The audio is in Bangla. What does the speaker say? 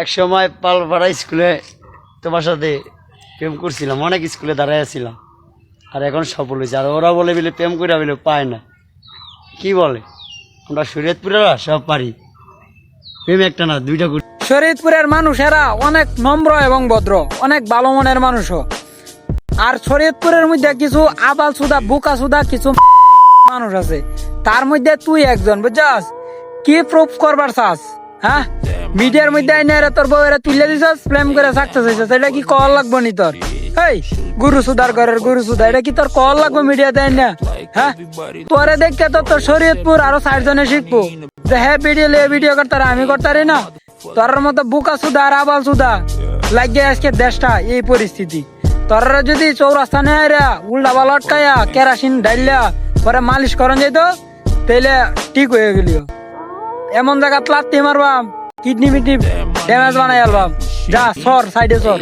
এক সময় পালপাড়া স্কুলে তোমার সাথে প্রেম করছিলাম, অনেক স্কুলে দাঁড়াই আছিলাম। আর এখন সফল হয়েছে। আর ওরা বলে বলে প্রেম করে বলে পায় না। কি বলে? আমরা শরীয়তপুরেরা সব পারি। প্রেম একটা না, দুইটা করি। শরীয়তপুরের মানুষেরা অনেক নম্র এবং ভদ্র, অনেক ভালো মনের মানুষও। আর শরীয়তপুরের মধ্যে কিছু আবাল সুদা বুকা সুদা কিছু মানুষ আছে। তার মধ্যে তুই একজন, বুঝছাস? কি প্রুফ করবার চাস? হ্যাঁ? মিডিয়ার মধ্যে আইনে এরা তোর বউয়েরা তুলে দিছাস, প্রেম করে সাকসেস হয়েছিস এটা কি কল লাগবো নি তোর? এই গুরু সুদার ঘরের গুরু সুদা এটা কি তোর কল লাগবো মিডিয়াতে আইনে? হ্যাঁ? তোরে দেখতে তো তোর শরীয়তপুর আরও চারজনে শিখব। যে হ্যাঁ ভিডিও লিয়ে ভিডিও করতারা, আমি করতারি না। তোর মতো বুকা সুদা আর আবাল সুদা লাগিয়ে আজকে দেশটা এই পরিস্থিতি। তোরা যদি চৌরাস্তা নেয় উল্টা বাল কেরাসিন ডাইলা পরে মালিশ করন যেত তাইলে ঠিক হয়ে গেলিও। এমন জায়গা লাত্তি মারবাম কিডনি মিডনি ড্যামেজ বানাই আলবাম যা সর সাইডে সর।